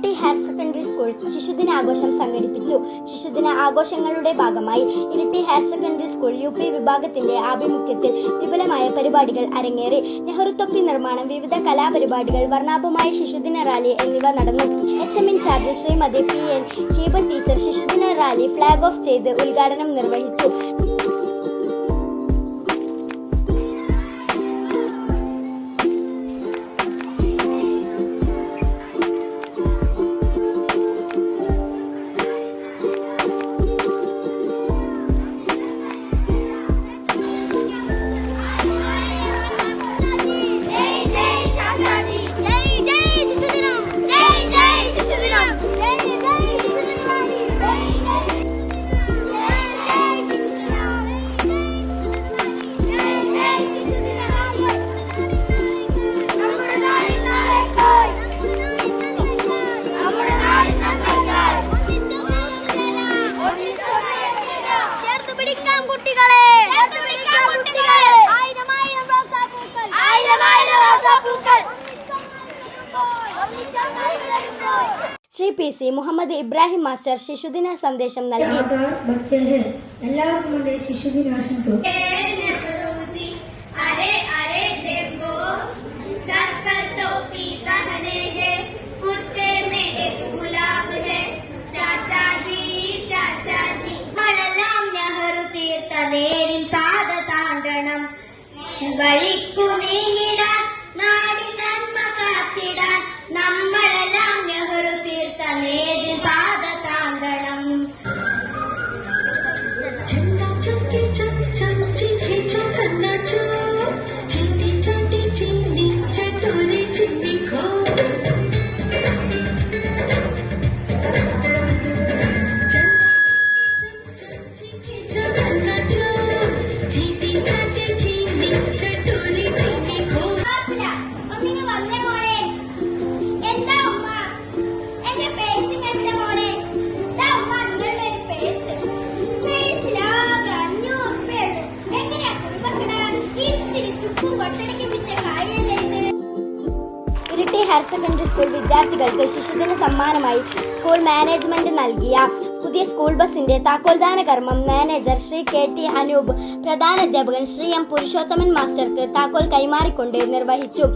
Iritty higher secondary school ശിശുദിന ആഘോഷം സംഘടിപ്പിച്ചു. ശിശുദിന ആഘോഷങ്ങളുടെ ഭാഗമായി Iritty higher secondary school U P വിഭാഗത്തിന്റെ ആഭിമുഖ്യത്തിൽ വിപുലമായ പരിപാടികൾ അരങ്ങേറി. നെഹ്റു തൊപ്പി നിർമ്മാണം വിവിധ കലാപരിപാടികൾ വർണാഭമായ ശിശുദിന റാലി എന്നിവ നടന്നു. H M in charge Shrimati P N Sheeban teacher ശിശുദിന rally flag off ചെയ്ത് ഉദ്ഘാടനം നിർവഹിച്ചു. P C Muhammad Ibrahim master ശിശുദിന സന്ദേശം നൽകി. എല്ലാവർക്കും എന്റെ ശിശുദിനാശംസകൾ വഴിക്കു നീങ്ങിടാൻ ഹയർ സെക്കൻഡറി സ്കൂൾ വിദ്യാർത്ഥികൾക്ക് ശിശുദിന സമ്മാനമായി സ്കൂൾ മാനേജ്മെന്റ് നൽകിയ പുതിയ സ്കൂൾ ബസിന്റെ താക്കോൽദാന കർമ്മം manager Shri K T Anoop പ്രധാന അധ്യാപകൻ ശ്രീ എം പുരുഷോത്തമൻ മാസ്റ്റർക്ക് താക്കോൽ കൈമാറിക്കൊണ്ട് നിർവഹിച്ചു.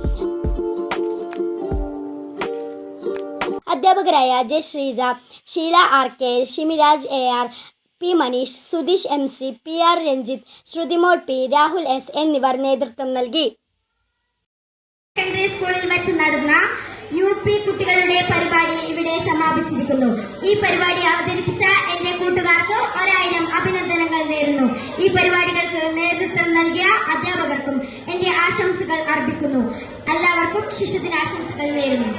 അധ്യാപകരായ Ajay Sreeja Sheela R K Shimiraj A R P Manish Sudheesh M C P R Ranjith Shruthimol P Rahul S എന്നിവർ നേതൃത്വം നൽകി. സ്കൂളിൽ വെച്ച് നടന്ന യു പി കുട്ടികളുടെ പരിപാടി ഇവിടെ സമാപിച്ചിരിക്കുന്നു. ഈ പരിപാടി അവതരിപ്പിച്ച എന്റെ കൂട്ടുകാർക്ക് ഒരായിരം അഭിനന്ദനങ്ങൾ നേരുന്നു. ഈ പരിപാടികൾക്ക് നേതൃത്വം നൽകിയ അധ്യാപകർക്കും എന്റെ ആശംസകൾ അർപ്പിക്കുന്നു. എല്ലാവർക്കും ശിശുദിനാശംസകൾ നേരുന്നു.